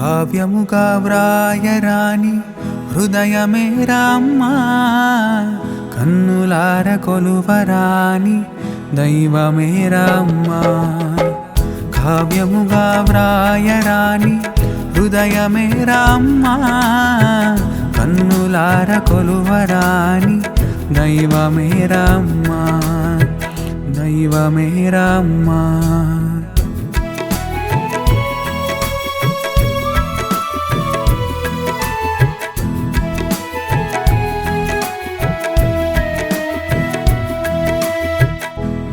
కావ్యముగా వ్రాయరాని హృదయమే రామ్మా. కన్నులార కొలువరాని దైవమే రామ్మా. కావ్యముగా వ్రాయరాని హృదయమే రామ్మా. కన్నులార కొలువరాని దైవమే రామ్మా. దైవమే రామ్మా.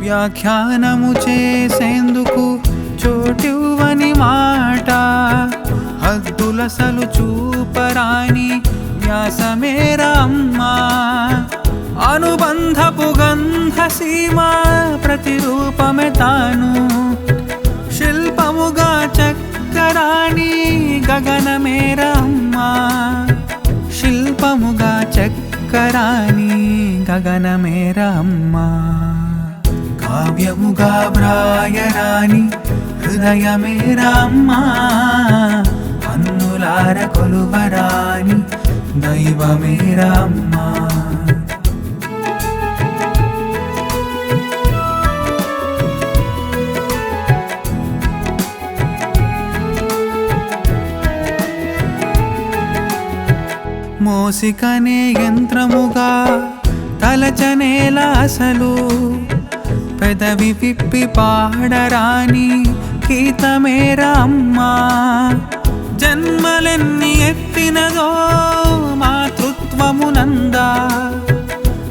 వ్యాఖ్యానము చేసేందుకు చోటివ్వని మాట. హద్దులసలు చూపరాని వ్యాసమేరమ్మా అనుబంధపు గంధ సీమ ప్రతిరూపమే తాను. శిల్పముగా చక్కరాని గగనమేరమ్మా శిల్పముగా చక్కరాని గగనమేరమ్మా కావ్యముగా వ్రాయరాని హృదయమే రామ్మా. అన్నులార కొలువరాని దైవమే రామ్మా. మోసికనే యంత్రముగా తలచనేల అసలు పెదవి విప్పి పాడరాని గీతమేరా అమ్మా జన్మలెన్ని ఎత్తినదో మాతృత్వమునందా.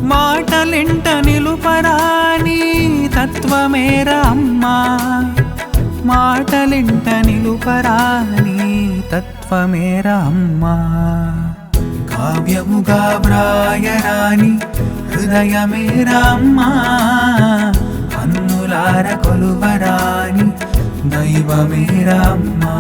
మాటలింట నిలుపరాని తత్వమేరా అమ్మా మాటలింట నిలుపరాని తత్వమేరా అమ్మా కావ్యముగా వ్రాయరాని హృదయమే రామ్మా. అన్నులార కొలువరాని దైవమే రామ్మా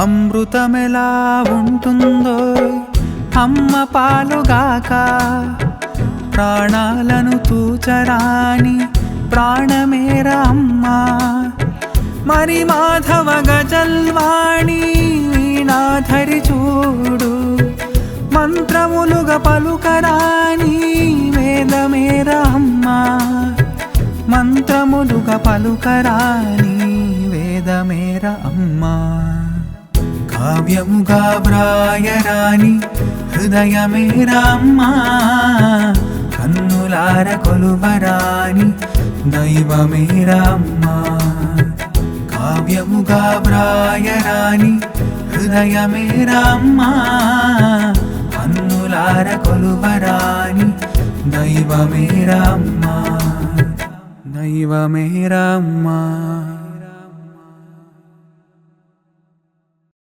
అమృతమెలా ఉంటుందో అమ్మ పాలుగాక ప్రాణాలను తూచరాని ప్రాణమేరా అమ్మా మరి మాధవ గజల్వాణి వీణాధరి చూడు. మంత్రములుగా పలుకరాని వేదమేర అమ్మా మంత్రములుగా పలుకరాని వేదమేర అమ్మా కావ్యముగా వ్రాయరాని హృదయమేరమ్మా కన్నులార కొలువరాని దైవమేరమ్మా కావ్యముగా వ్రాయరాని హృదయమే రామ్మా. కన్నులార కొలువరాని దైవమే రామ్మా. దైవమే రామ్మా.